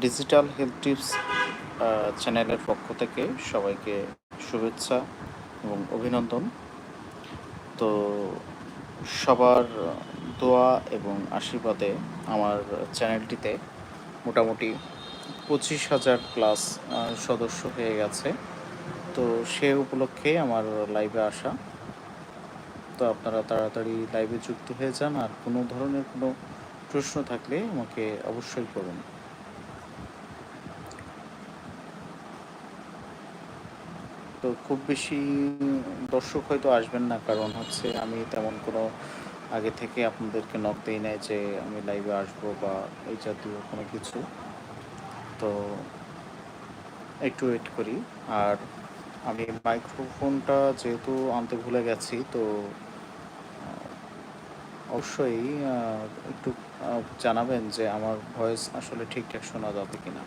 Digital health tips চ্যানেলের পক্ষ থেকে সবাইকে শুভেচ্ছা এবং অভিনন্দন। তো সবার দোয়া এবং আশীর্বাদে আমার চ্যানেলটিতে মোটামুটি পঁচিশ হাজার প্লাস সদস্য হয়ে গেছে। তো সে উপলক্ষে আমার লাইভে আসা। তো আপনারা তাড়াতাড়ি লাইভে যুক্ত হয়ে যান। আর কোনো ধরনের কোনো প্রশ্ন থাকলে আমাকে অবশ্যই করুন। তো খুব বেশি দর্শক হয়তো আসবেন না, কারণ হচ্ছে আমি তেমন কোনো আগে থেকে আপনাদেরকে নক দিই নাই যে আমি লাইভে আসব বা এই জাতীয় কোনো কিছু। তো একটু ওয়েট করি। আর আমি মাইক্রোফোনটা যেহেতু আনতে ভুলে গেছি, তো অবশ্যই একটু জানাবেন যে আমার ভয়েস আসলে ঠিকঠাক শোনা যাবে কিনা।